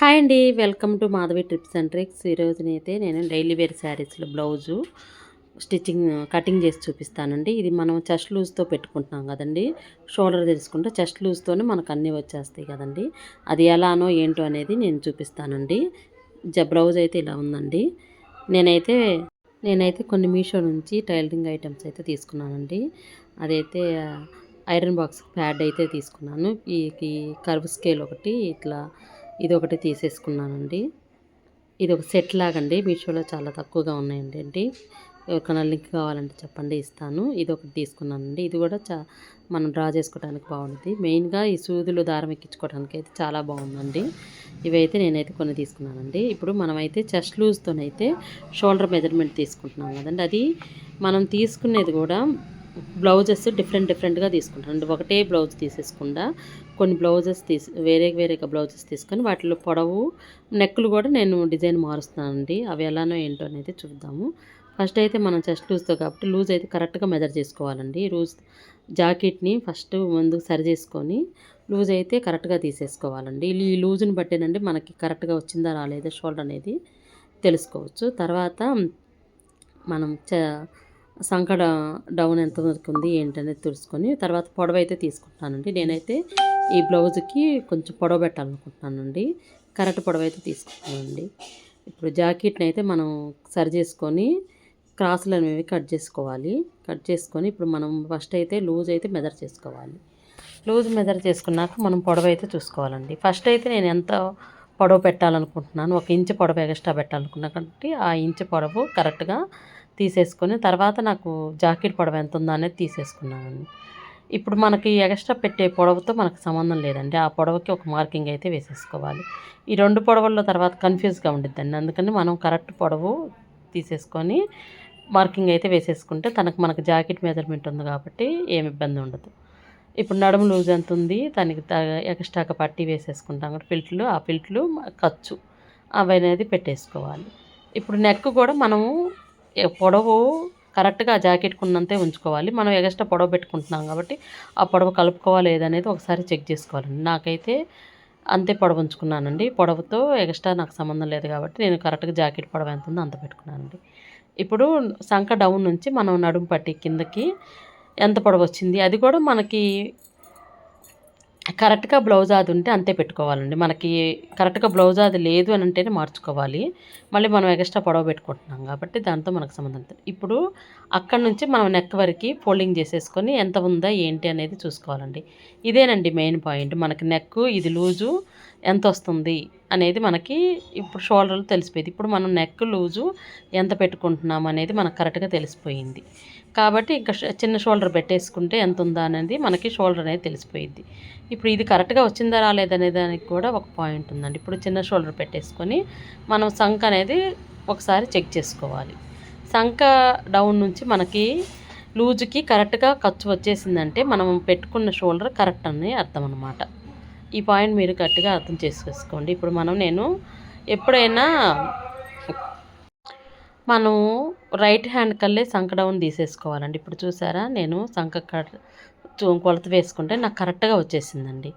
Hi అండి welcome to Madhavi trips and tricks. ఈరోజునైతే నేను daily wear శారీస్లో బ్లౌజు స్టిచ్చింగ్ కటింగ్ చేసి చూపిస్తానండి. ఇది మనం చెస్ట్ లూజ్తో పెట్టుకుంటున్నాం కదండి. షోల్డర్ తెలుసుకుంటే చెస్ట్ లూజ్తోనే మనకు అన్నీ వచ్చేస్తాయి కదండి. అది ఎలానో ఏంటో అనేది నేను చూపిస్తానండి. జ బ్లౌజ్ అయితే ఇలా ఉందండి. నేనైతే నేనైతే కొన్ని మీషో నుంచి టైలరింగ్ ఐటమ్స్ అయితే తీసుకున్నానండి. అదైతే ఐరన్ బాక్స్ ప్యాడ్ అయితే తీసుకున్నాను. ఈ ఈ కర్వ్ స్కేల్ ఒకటి ఇట్లా ఇది ఒకటి తీసేసుకున్నానండి. ఇది ఒక సెట్ లాగండి. మీషోలో చాలా తక్కువగా ఉన్నాయండి అండి. ఎవరికైనా లింక్ కావాలంటే చెప్పండి ఇస్తాను. ఇది ఒకటి తీసుకున్నానండి. ఇది కూడా చా మనం డ్రా చేసుకోవడానికి బాగుంటుంది. మెయిన్గా ఈ సూదులు దారం ఎక్కించుకోవడానికి అయితే చాలా బాగుందండి. ఇవైతే నేనైతే కొన్ని తీసుకున్నానండి. ఇప్పుడు మనమైతే చెస్ట్ లూజ్తోనైతే షోల్డర్ మెజర్మెంట్ తీసుకుంటున్నాం కదండి. అది మనం తీసుకునేది కూడా బ్లౌజెస్ డిఫరెంట్ డిఫరెంట్గా తీసుకుంటాను. ఒకటే బ్లౌజ్ తీసేసుకుండా కొన్ని బ్లౌజెస్ తీసి వేరే వేరేగా బ్లౌజెస్ తీసుకొని వాటిలో పొడవు నెక్కులు కూడా నేను డిజైన్ మారుస్తానండి. అవి ఎలానో ఏంటో అనేది చూద్దాము. ఫస్ట్ అయితే మనం చెస్ట్ లూజ్తో కాబట్టి లూజ్ అయితే కరెక్ట్గా మెజర్ చేసుకోవాలండి. లూజ్ జాకెట్ని ఫస్ట్ ముందు సరి చేసుకొని లూజ్ అయితే కరెక్ట్గా తీసేసుకోవాలండి. ఈ లూజ్ని బట్టేనండి మనకి కరెక్ట్గా వచ్చిందా రాలేదా షోల్డర్ అనేది తెలుసుకోవచ్చు. తర్వాత మనం చ సంకడ డౌన్ ఎంత ఉంది ఏంటనేది తెలుసుకొని తర్వాత పొడవ అయితే తీసుకుంటానండి. నేనైతే ఈ బ్లౌజ్కి కొంచెం పొడవ పెట్టాలనుకుంటున్నానండి. కరెక్ట్ పొడవ అయితే తీసుకుంటానండి. ఇప్పుడు జాకెట్ని అయితే మనం సరి చేసుకొని క్రాసులు అనేవి కట్ చేసుకోవాలి. కట్ చేసుకొని ఇప్పుడు మనం ఫస్ట్ అయితే లూజ్ అయితే మెదర్ చేసుకోవాలి. లూజ్ మెదర్ చేసుకున్నాక మనం పొడవ అయితే చూసుకోవాలండి. ఫస్ట్ అయితే నేను ఎంత పొడవు పెట్టాలనుకుంటున్నాను? ఒక ఇంచు పొడవు ఎక్స్ట్రా పెట్టాలనుకున్నా కాబట్టి ఆ ఇంచు పొడవు కరెక్ట్గా తీసేసుకొని తర్వాత నాకు జాకెట్ పొడవు ఎంత ఉందో అనేది తీసేసుకున్నానండి. ఇప్పుడు మనకి ఎక్స్ట్రా పెట్టే పొడవుతో మనకు సంబంధం లేదండి. ఆ పొడవకి ఒక మార్కింగ్ అయితే వేసేసుకోవాలి. ఈ రెండు పొడవల్లో తర్వాత కన్ఫ్యూజ్గా ఉండిద్దండి. అందుకని మనం కరెక్ట్ పొడవు తీసేసుకొని మార్కింగ్ అయితే వేసేసుకుంటే తనకు మనకు జాకెట్ మెజర్మెంట్ ఉంది కాబట్టి ఏమి ఇబ్బంది ఉండదు. ఇప్పుడు నడుము లూజ్ ఎంత ఉంది దానికి ఎక్స్ట్రాగా పట్టి వేసేసుకుంటాం కూడా ఫిల్ట్లు. ఆ ఫిల్ట్లు ఖర్చు అవి అనేది పెట్టేసుకోవాలి. ఇప్పుడు నెక్ కూడా మనము పొడవు కరెక్ట్గా ఆ జాకెట్కి ఉన్నంతే ఉంచుకోవాలి. మనం ఎగస్ట్రా పొడవు పెట్టుకుంటున్నాం కాబట్టి ఆ పొడవు కలుపుకోవాలి ఏదనేది ఒకసారి చెక్ చేసుకోవాలండి. నాకైతే అంతే పొడవు ఉంచుకున్నానండి. పొడవుతో ఎగస్ట్రా నాకు సంబంధం లేదు కాబట్టి నేను కరెక్ట్గా జాకెట్ పొడవు ఎంత ఉందో అంత పెట్టుకున్నానండి. ఇప్పుడు సంఖ డౌన్ నుంచి మనం నడుము పట్టి కిందకి ఎంత పొడవు వచ్చింది? అది కూడా మనకి కరెక్ట్గా బ్లౌజ్ అది ఉంటే అంతే పెట్టుకోవాలండి. మనకి కరెక్ట్గా బ్లౌజ్ అది లేదు అని అంటేనే మార్చుకోవాలి. మళ్ళీ మనం ఎక్స్ట్రా పొడవ పెట్టుకుంటున్నాం కాబట్టి దాంతో మనకు సంబంధం ఇప్పుడు అక్కడ నుంచి మనం నెక్ వరకు ఫోల్డింగ్ చేసేసుకొని ఎంత ఉందా ఏంటి అనేది చూసుకోవాలండి. ఇదేనండి మెయిన్ పాయింట్. మనకి నెక్ ఇది లూజు ఎంత వస్తుంది అనేది మనకి ఇప్పుడు షోల్డర్లు తెలిసిపోయింది. ఇప్పుడు మనం నెక్ లూజు ఎంత పెట్టుకుంటున్నాం అనేది మనకు కరెక్ట్గా తెలిసిపోయింది. కాబట్టి ఇంకా చిన్న షోల్డర్ పెట్టేసుకుంటే ఎంత ఉందా అనేది మనకి షోల్డర్ అనేది తెలిసిపోయింది ఇప్పుడు ఇది కరెక్ట్గా వచ్చిందా రాలేదనే దానికి కూడా ఒక పాయింట్ ఉందండి. ఇప్పుడు చిన్న షోల్డర్ పెట్టేసుకొని మనం సంక్ అనేది ఒకసారి చెక్ చేసుకోవాలి. సంఖ డౌన్ నుంచి మనకి లూజుకి కరెక్ట్గా ఖర్చు వచ్చేసిందంటే మనం పెట్టుకున్న షోల్డర్ కరెక్ట్ అని అర్థం అనమాట ఈ పాయింట్ మీరు కరెక్ట్గా అర్థం చేసుకోండి. ఇప్పుడు మనం నేను ఎప్పుడైనా మనం రైట్ హ్యాండ్ కల్లే సంక డౌన్ తీసేసుకోవాలండి. ఇప్పుడు చూసారా? నేను సంక కొలత వేసుకుంటే నాకు కరెక్ట్గా వచ్చేసిందండి.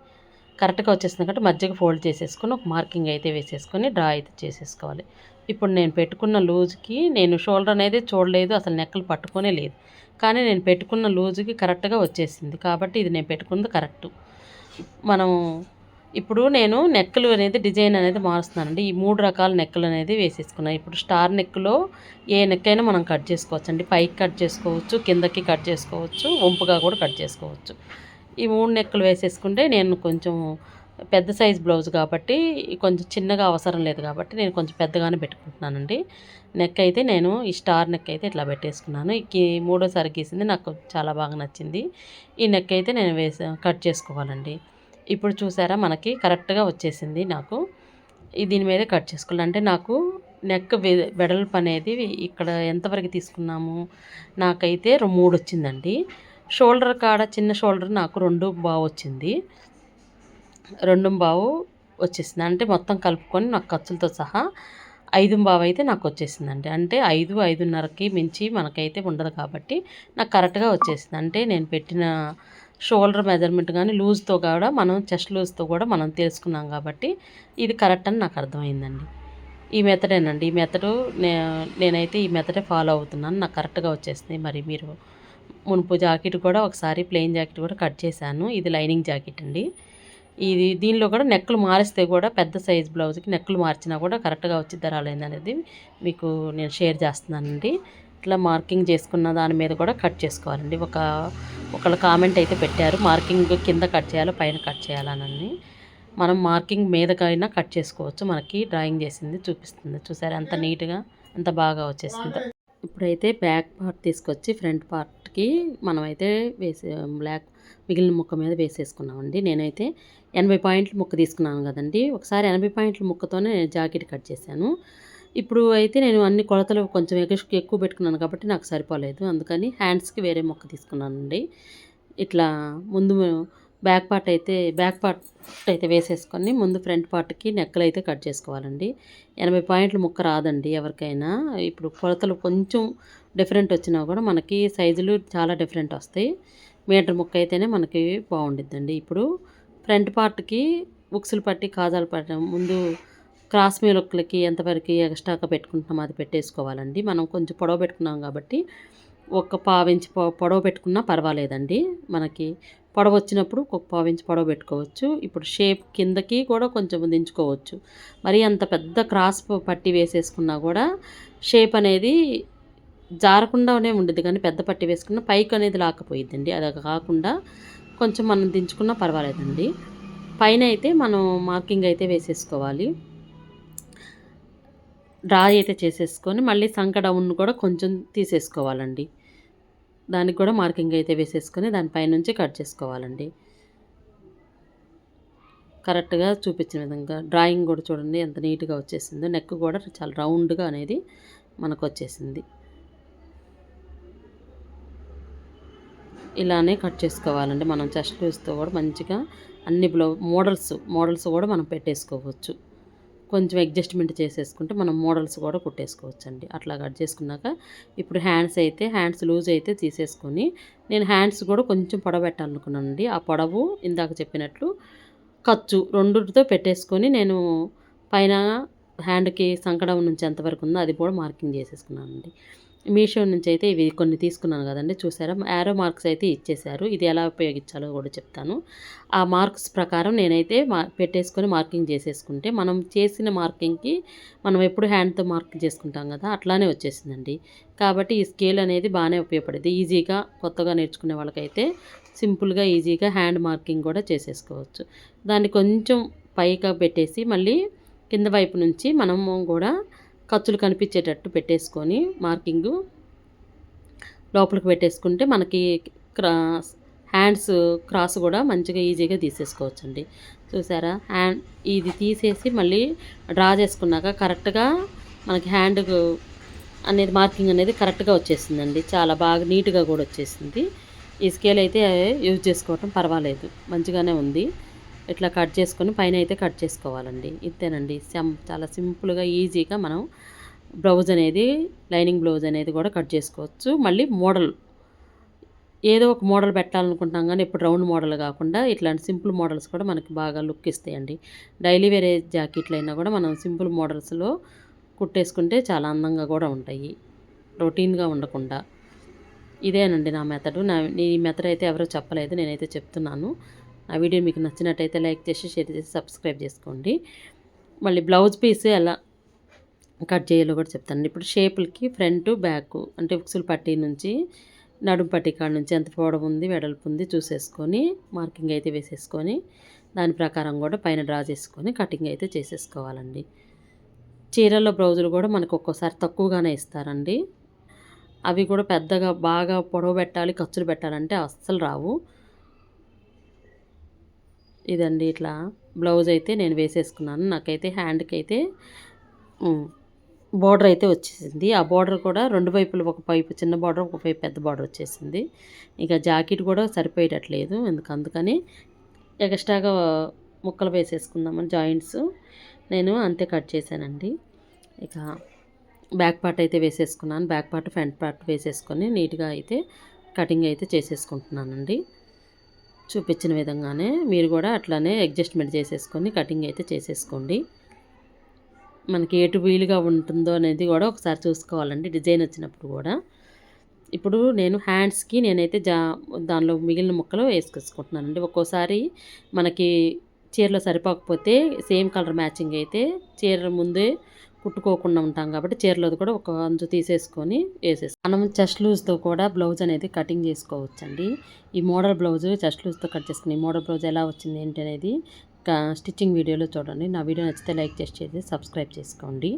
కరెక్ట్గా వచ్చేసింది కాబట్టి మధ్యకి ఫోల్డ్ చేసేసుకొని ఒక మార్కింగ్ అయితే వేసేసుకొని డ్రా అయితే చేసేసుకోవాలి. ఇప్పుడు నేను పెట్టుకున్న లూజ్కి నేను షోల్డర్ అనేది చూడలేదు అసలు నెక్కలు పట్టుకునే లేదు. కానీ నేను పెట్టుకున్న లూజ్కి కరెక్ట్గా వచ్చేసింది కాబట్టి ఇది నేను పెట్టుకుంది కరెక్ట్. మనం ఇప్పుడు నేను నెక్కలు అనేది డిజైన్ అనేది మారుస్తున్నానండి. ఈ మూడు రకాల నెక్కలు అనేది వేసేసుకున్నాను ఇప్పుడు స్టార్ నెక్లో ఏ నెక్ అయినా మనం కట్ చేసుకోవచ్చు అండి పైకి కట్ చేసుకోవచ్చు కిందకి కట్ చేసుకోవచ్చు వంపుగా కూడా కట్ చేసుకోవచ్చు. ఈ మూడు నెక్కలు వేసేసుకుంటే నేను కొంచెం పెద్ద సైజ్ బ్లౌజ్ కాబట్టి కొంచెం చిన్నగా అవసరం లేదు కాబట్టి నేను కొంచెం పెద్దగానే పెట్టుకుంటున్నానండి. నెక్ అయితే నేను ఈ స్టార్ నెక్ అయితే ఇట్లా పెట్టేసుకున్నాను. ఈ మూడోసారి గీసింది నాకు చాలా బాగా నచ్చింది. ఈ నెక్ అయితే నేను వేసా కట్ చేసుకోవాలండి. ఇప్పుడు చూసారా మనకి కరెక్ట్గా వచ్చేసింది నాకు. దీని మీద కట్ చేసుకోవాలి. అంటే నాకు నెక్ వెడల్పు అనేది ఇక్కడ ఎంతవరకు తీసుకున్నాము? నాకైతే మూడు వచ్చిందండి షోల్డర్ కాడ చిన్న షోల్డర్ నాకు రెండు బావు వచ్చింది. రెండు బావు వచ్చేసింది. అంటే మొత్తం కలుపుకొని నాకు ఖర్చులతో సహా ఐదు బావు అయితే నాకు వచ్చేసిందండి. అంటే ఐదు ఐదున్నరకి మించి మనకైతే ఉండదు కాబట్టి నాకు కరెక్ట్గా వచ్చేసింది. అంటే నేను పెట్టిన షోల్డర్ మెజర్మెంట్ కానీ లూజ్తో కూడా మనం చెస్ట్ లూజ్తో కూడా మనం తెలుసుకున్నాం కాబట్టి ఇది కరెక్ట్ అని నాకు అర్థమైందండి. ఈ మెథడేనండి. ఈ మెథడు నే నేనైతే ఈ మెథడే ఫాలో అవుతున్నాను. నాకు కరెక్ట్గా వచ్చేసింది. మరి మీరు మునుపు జాకెట్ కూడా ఒకసారి ప్లెయిన్ జాకెట్ కూడా కట్ చేశాను. ఇది లైనింగ్ జాకెట్ అండి. ఇది దీనిలో కూడా నెక్కులు మారిస్తే కూడా పెద్ద సైజ్ బ్లౌజ్కి నెక్కులు మార్చినా కూడా కరెక్ట్గా వచ్చిద్దా రాలేదనేది మీకు నేను షేర్ చేస్తున్నానండి. ఇట్లా మార్కింగ్ చేసుకున్న దాని మీద కూడా కట్ చేసుకోవాలండి. ఒక ఒకళ్ళు కామెంట్ అయితే పెట్టారు. మార్కింగ్ కింద కట్ చేయాలో పైన కట్ చేయాలని మనం మార్కింగ్ మీదకైనా కట్ చేసుకోవచ్చు. మనకి డ్రాయింగ్ చేసింది చూపిస్తుంది. చూసారు? ఎంత నీట్గా అంత బాగా వచ్చేసింది. ఇప్పుడైతే బ్యాక్ పార్ట్ తీసుకొచ్చి ఫ్రంట్ పార్ట్కి మనమైతే వేసే బ్లాక్ మిగిలిన ముక్క మీద వేసేసుకున్నామండి. నేనైతే ఎనభై పాయింట్ల ముక్క తీసుకున్నాను కదండి. ఒకసారి ఎనభై పాయింట్ల ముక్కతోనే జాకెట్ కట్ చేశాను. ఇప్పుడు అయితే నేను అన్ని కొలతలు కొంచెం ఎక్కువ ఎక్కువ పెట్టుకున్నాను కాబట్టి నాకు సరిపోలేదు. అందుకని హ్యాండ్స్కి వేరే మొక్క తీసుకున్నానండి. ఇట్లా ముందు బ్యాక్ పార్ట్ అయితే బ్యాక్ పార్ట్ అయితే వేసేసుకొని ముందు ఫ్రంట్ పార్ట్కి నెక్కలు అయితే కట్ చేసుకోవాలండి. ఎనభై పాయింట్లు ముక్క రాదండి ఎవరికైనా. ఇప్పుడు కొలతలు కొంచెం డిఫరెంట్ వచ్చినా కూడా మనకి సైజులు చాలా డిఫరెంట్ వస్తాయి. మీటర్ ముక్క అయితేనే మనకి బాగుండిద్దండి. ఇప్పుడు ఫ్రంట్ పార్ట్కి ఉక్సులు పట్టి కాజాలు పట్టడం ముందు క్రాస్ మీలొక్కలకి ఎంతవరకు ఎక్స్ట్రాగా పెట్టుకుంటున్నాం అది పెట్టేసుకోవాలండి. మనం కొంచెం పొడవ పెట్టుకున్నాం కాబట్టి ఒక పావించి పొడవ పెట్టుకున్నా పర్వాలేదండి. మనకి పొడవ వచ్చినప్పుడు ఒక పావించి పొడవ పెట్టుకోవచ్చు. ఇప్పుడు షేప్ కిందకి కూడా కొంచెం దించుకోవచ్చు. మరి అంత పెద్ద క్రాస్ పట్టి వేసేసుకున్నా కూడా షేప్ అనేది జారకుండానే ఉండదు కానీ పెద్ద పట్టి వేసుకున్న పైకి అనేది లాకపోయిద్దండి అది కాకుండా కొంచెం మనం దించుకున్నా పర్వాలేదండి. పైన అయితే మనం మార్కింగ్ అయితే వేసేసుకోవాలి. డ్రా అయితే చేసేసుకొని మళ్ళీ సంక డౌన్ కూడా కొంచెం తీసేసుకోవాలండి. దానికి కూడా మార్కింగ్ అయితే వేసేసుకొని దానిపైనుంచి కట్ చేసుకోవాలండి. కరెక్ట్గా చూపించిన విధంగా డ్రాయింగ్ కూడా చూడండి ఎంత నీట్గా వచ్చేసిందో. నెక్ కూడా చాలా రౌండ్గా అనేది మనకు వచ్చేసింది. ఇలానే కట్ చేసుకోవాలండి. మనం చెస్ట్ లూజ్తో కూడా మంచిగా అన్ని బ్లౌ మోడల్స్ మోడల్స్ కూడా మనం పెట్టేసుకోవచ్చు. కొంచెం అడ్జస్ట్మెంట్ చేసేసుకుంటే మనం మోడల్స్ కూడా కుట్టేసుకోవచ్చండి. అట్లా కట్ చేసుకున్నాక ఇప్పుడు హ్యాండ్స్ అయితే హ్యాండ్స్ లూజ్ అయితే తీసేసుకొని నేను హ్యాండ్స్ కూడా కొంచెం పొడబెట్టాలనుకున్నానండి. ఆ పొడవు ఇందాక చెప్పినట్లు ఖర్చు రెండుతో పెట్టేసుకొని నేను పైన హ్యాండ్కి సంకడం నుంచి ఎంతవరకు ఉందో అది కూడా మార్కింగ్ చేసేసుకున్నానండి. మీషో నుంచి అయితే ఇవి కొన్ని తీసుకున్నాను కదండి చూసారా? యారో మార్క్స్ అయితే ఇచ్చేశారు. ఇది ఎలా ఉపయోగించాలో కూడా చెప్తాను. ఆ మార్క్స్ ప్రకారం నేనైతే మా పెట్టేసుకొని మార్కింగ్ చేసేసుకుంటే మనం చేసిన మార్కింగ్కి మనం ఎప్పుడు హ్యాండ్తో మార్క్ చేసుకుంటాం కదా అట్లానే వచ్చేసిందండి. కాబట్టి ఈ స్కేల్ అనేది బాగానే ఉపయోగపడేది. ఈజీగా కొత్తగా నేర్చుకునే వాళ్ళకైతే సింపుల్గా ఈజీగా హ్యాండ్ మార్కింగ్ కూడా చేసేసుకోవచ్చు. దాన్ని కొంచెం పైగా పెట్టేసి మళ్ళీ కింద వైపు నుంచి మనము కూడా ఖర్చులు కనిపించేటట్టు పెట్టేసుకొని మార్కింగు లోపలికి పెట్టేసుకుంటే మనకి క్రాస్ హ్యాండ్స్ క్రాస్ కూడా మంచిగా ఈజీగా తీసేసుకోవచ్చండి. చూసారా? హ్యాండ్ ఇది తీసేసి మళ్ళీ డ్రా చేసుకున్నాక కరెక్ట్గా మనకి హ్యాండ్ అనేది మార్కింగ్ అనేది కరెక్ట్గా వచ్చేసిందండి. చాలా బాగా నీట్గా కూడా వచ్చేసింది. ఈ స్కేల్ అయితే యూజ్ చేసుకోవటం పర్వాలేదు. మంచిగానే ఉంది. ఇట్లా కట్ చేసుకొని పైన అయితే కట్ చేసుకోవాలండి. ఇంతేనండి చాలా సింపుల్గా ఈజీగా మనం బ్లౌజ్ అనేది లైనింగ్ బ్లౌజ్ అనేది కూడా కట్ చేసుకోవచ్చు. మళ్ళీ మోడల్. ఏదో ఒక మోడల్ పెట్టాలనుకుంటాం కానీ ఇప్పుడు రౌండ్ మోడల్ కాకుండా ఇట్లాంటి సింపుల్ మోడల్స్ కూడా మనకి బాగా లుక్ ఇస్తాయండి. డైలీ వేరే జాకెట్లు అయినా కూడా మనం సింపుల్ మోడల్స్లో కుట్టేసుకుంటే చాలా అందంగా కూడా ఉంటాయి. రొటీన్గా ఉండకుండా. ఇదేనండి నా మెథడు. నా ఈ మెథడ్ అయితే ఎవరో చెప్పలేదు. నేనైతే చెప్తున్నాను. ఆ వీడియో మీకు నచ్చినట్టయితే లైక్ చేసి షేర్ చేసి సబ్స్క్రైబ్ చేసుకోండి. మళ్ళీ బ్లౌజ్ పీస్ ఎలా కట్ చేయాలో కూడా చెప్తాను ఇప్పుడు షేపులకి ఫ్రంట్ బ్యాక్ అంటే ఉక్సులు పట్టీ నుంచి నడుము పట్టీ కాడ నుంచి ఎంత పొడవు ఉంది వెడల్పు ఉంది చూసేసుకొని మార్కింగ్ అయితే వేసేసుకొని దాని ప్రకారం కూడా పైన డ్రా చేసుకొని కటింగ్ అయితే చేసేసుకోవాలండి. చీరల్లో బ్లౌజులు కూడా మనకు ఒక్కోసారి తక్కువగానే ఇస్తారండి. అవి కూడా పెద్దగా బాగా పొడవు పెట్టాలి ఖర్చులు పెట్టాలంటే అస్సలు రావు. ఇదండి ఇట్లా బ్లౌజ్ అయితే నేను వేసేసుకున్నాను. నాకైతే హ్యాండ్కి అయితే బార్డర్ అయితే వచ్చేసింది. ఆ బార్డర్ కూడా రెండు వైపులు ఒక పైపు చిన్న బార్డర్ ఒక పైపు పెద్ద బార్డర్ వచ్చేసింది. ఇక జాకెట్ కూడా సరిపోయేటట్లేదు. ఎందుకు అందుకని ఎక్స్ట్రాగా ముక్కలు వేసేసుకుందామని జాయింట్స్ నేను అంతే కట్ చేశానండి. ఇక బ్యాక్ పార్ట్ అయితే వేసేసుకున్నాను. బ్యాక్ పార్ట్ ఫ్రంట్ పార్ట్ వేసేసుకొని నీట్గా అయితే కటింగ్ అయితే చేసేసుకుంటున్నానండి. చూపించిన విధంగానే మీరు కూడా అట్లానే అడ్జస్ట్మెంట్ చేసేసుకొని కటింగ్ అయితే చేసేసుకోండి. మనకి ఎటు వీలుగా ఉంటుందో అనేది కూడా ఒకసారి చూసుకోవాలండి డిజైన్ వచ్చినప్పుడు కూడా. ఇప్పుడు నేను హ్యాండ్స్కి నేనైతే జా దానిలో మిగిలిన ముక్కలు వేసుకొచ్చుకుంటున్నానండి. ఒక్కోసారి మనకి చీరలో సరిపోకపోతే సేమ్ కలర్ మ్యాచింగ్ అయితే చీర ముందే కుట్టుకోకుండా ఉంటాం కాబట్టి చీరలోది కూడా ఒక అంచు తీసేసుకొని వేసేసి మనం చెస్ట్ లూజ్తో కూడా బ్లౌజ్ అనేది కటింగ్ చేసుకోవచ్చండి. ఈ మోడల్ బ్లౌజ్ చెస్ట్ లూజ్తో కట్ చేసుకుని మోడల్ బ్లౌజ్ ఎలా వచ్చింది ఏంటి అనేది స్టిచ్చింగ్ వీడియోలో చూడండి. నా వీడియో నచ్చితే లైక్ చేసి సబ్స్క్రైబ్ చేసుకోండి.